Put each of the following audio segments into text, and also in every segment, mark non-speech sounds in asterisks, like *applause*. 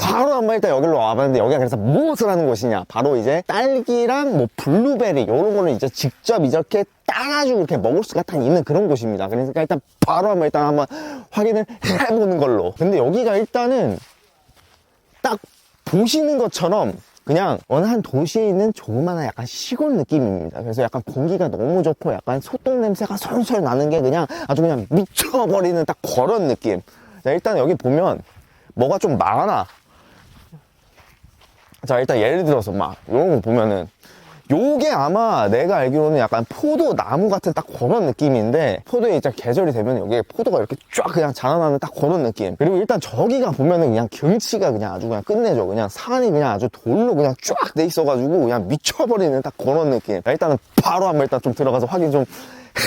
바로 한번 일단 여기로 와봤는데 여기가 그래서 무엇을 하는 곳이냐 바로 이제 딸기랑 뭐 블루베리 이런 거를 이제 직접 이렇게 따가지고 이렇게 먹을 수가 딱 있는 그런 곳입니다 그러니까 일단 바로 한번 일단 한번 확인을 해보는 걸로 근데 여기가 일단은 딱 보시는 것처럼 그냥 어느 한 도시에 있는 조그마한 약간 시골 느낌입니다. 그래서 약간 공기가 너무 좋고 약간 소똥 냄새가 솔솔 나는 게 그냥 아주 그냥 미쳐버리는 딱 그런 느낌. 자, 일단 여기 보면 뭐가 좀 많아. 자, 일단 예를 들어서 막 이런 거 보면은 요게 아마 내가 알기로는 약간 포도 나무 같은 딱 그런 느낌인데 포도에 이제 계절이 되면 여기에 포도가 이렇게 쫙 그냥 자라나는 딱 그런 느낌. 그리고 일단 저기가 보면은 그냥 경치가 그냥 아주 그냥 끝내줘. 그냥 산이 그냥 아주 돌로 그냥 쫙 돼 있어가지고 그냥 미쳐버리는 딱 그런 느낌. 자, 일단은 바로 한번 일단 좀 들어가서 확인 좀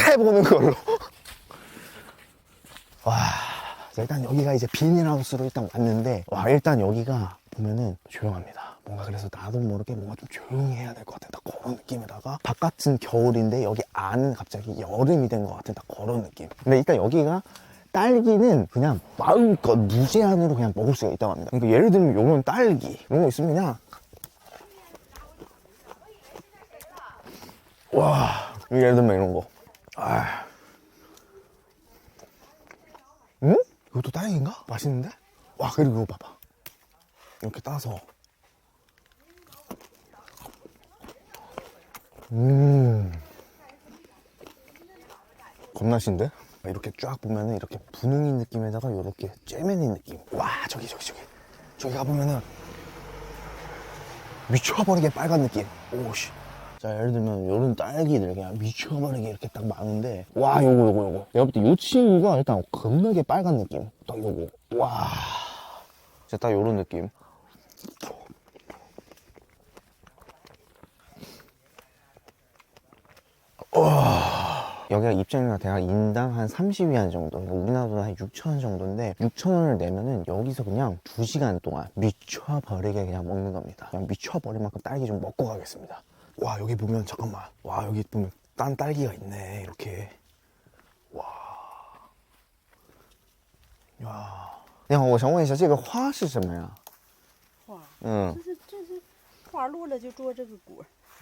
해보는 걸로. *laughs* 와 자, 일단 여기가 이제 비닐하우스로 일단 왔는데 와 일단 여기가 보면은 조용합니다 뭔가 그래서 나도 모르게 뭔가 좀 조용히 해야 될 것 같은 딱 그런 느낌에다가 바깥은 겨울인데 여기 안은 갑자기 여름이 된 것 같은 딱 그런 느낌 근데 일단 여기가 딸기는 그냥 마음껏 무제한으로 그냥 먹을 수가 있다고 합니다 그러니까 예를 들면 요런 딸기 이런 거 있으면 그냥 와 예를 들면 이런 거 아. 응? 이것도 딸기인가? 맛있는데? 와 그리고 이거 봐봐 이렇게 따서 음. 겁나 신데? 이렇게 쫙 보면은 이렇게 분홍인 느낌에다가 이렇게 쬐매닌 느낌. 와 저기 저기 저기. 저기 가보면은 미쳐버리게 빨간 느낌. 오씨. 자 예를 들면 요런 딸기들 그냥 미쳐버리게 이렇게 딱 많은데 와 요거 요거 요거. 내가 볼때 요 친구가 일단 겁나게 빨간 느낌. 딱 요거. 와. 진짜 딱 요런 느낌 여기가 입장료가 대략 인당 한 30위안 정도 그러니까 우리나라도 한 6천원 정도인데 6천원을 내면은 여기서 그냥 2시간 동안 미쳐버리게 그냥 먹는 겁니다 그냥 미쳐버릴 만큼 딸기 좀 먹고 가겠습니다 와 여기 보면 잠깐만 와 여기 보면 딴 딸기가 있네 이렇게 와 야. 你好，我想问一下，这个花是什么呀？花，嗯这，是这是花落了就做这个果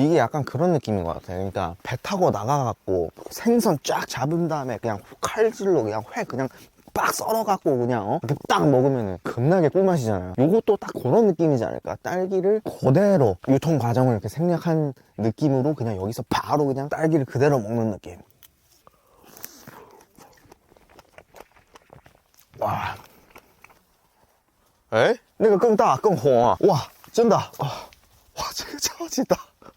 이게 약간 그런 느낌인 것 같아요. 그러니까 배 타고 나가갖고 생선 쫙 잡은 다음에 그냥 칼질로 그냥 회 그냥 빡 썰어갖고 그냥 어? 이렇게 딱 먹으면 겁나게 꿀맛이잖아요. 요것도 딱 그런 느낌이지 않을까? 딸기를 그대로 유통 과정을 이렇게 생략한 느낌으로 그냥 여기서 바로 그냥 딸기를 그대로 먹는 느낌. 와. 哎，那个更大更红啊！哇，真的啊！哇，这个超级大！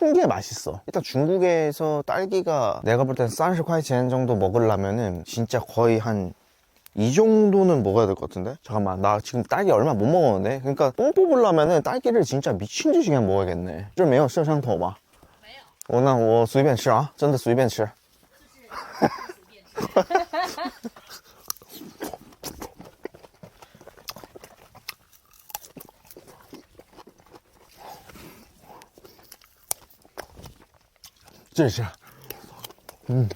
큰 게 맛있어. 일단 중국에서 딸기가 내가 볼 땐 30块钱 정도 먹으려면은 진짜 거의 한 이 정도는 먹어야 될 것 같은데? 잠깐만, 나 지금 딸기 얼마 못 먹었는데? 그러니까 뽕 뽑으려면은 딸기를 진짜 미친 듯이 그냥 먹어야겠네. 这没有摄像头吗?没有.我那我随便吃啊,真的随便吃. 这是，嗯，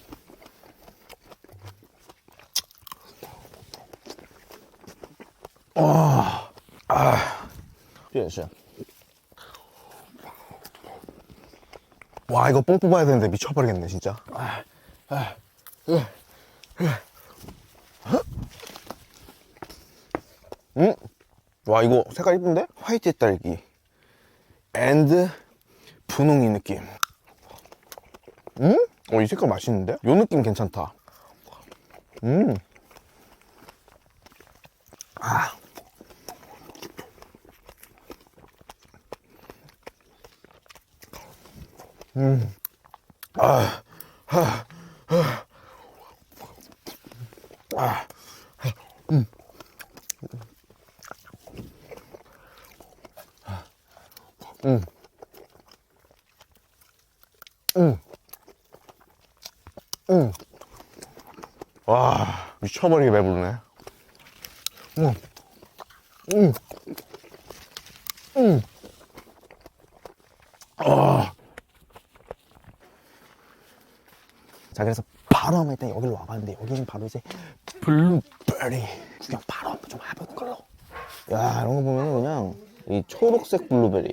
哇，啊，这也是。와 이거 뽕 뽑아야 되는데 미쳐버리겠네 진짜 아, 아, 으, 으. 음? 와 이거 색깔 이쁜데? 화이트 딸기 and 분홍이 느낌. 음? 어, 이 색깔 맛있는데? 요 느낌 괜찮다. 음. 아. 음. 아. 아. 아. 아. 음. 음. 음. 음. 와, 미 쳐버리게 배부르네. 음. 음. 음. 아. 자, 그래서 바로 한번 일단 여기로 와봤는데, 여기는 바로 이제 블루베리 구경 바로 한번 좀 해보는 걸로. 야, 이런 거 보면은 그냥 이 초록색 블루베리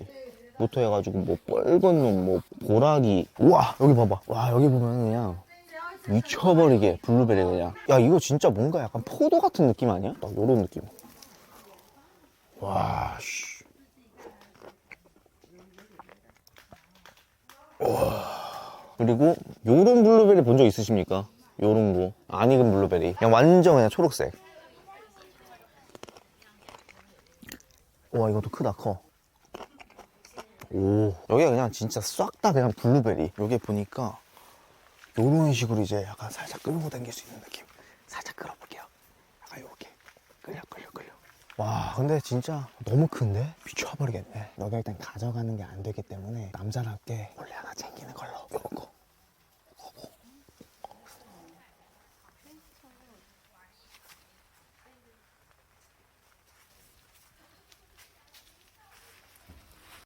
부터 해가지고 뭐 빨간 놈, 뭐 보라기. 우와, 여기 봐봐. 와, 여기 보면은 그냥 미쳐버리게 블루베리 그냥. 야, 이거 진짜 뭔가 약간 포도 같은 느낌 아니야? 딱 요런 느낌. 와, 씨. 그리고 요런 블루베리 본 적 있으십니까? 요런 거. 안 익은 블루베리. 그냥 완전 그냥 초록색. 와, 이것도 크다, 커. 오. 여기가 그냥 진짜 싹 다 그냥 블루베리. 여기 보니까 요런 식으로 이제 약간 살짝 끌고 당길 수 있는 느낌. 살짝 끌어볼게요. 약간 요렇게. 끌려, 끌려, 끌려. 와, 근데 진짜 너무 큰데? 미쳐버리겠네. 너가 일단 가져가는 게 안 되기 때문에 남자답게 몰래 하나 챙겨.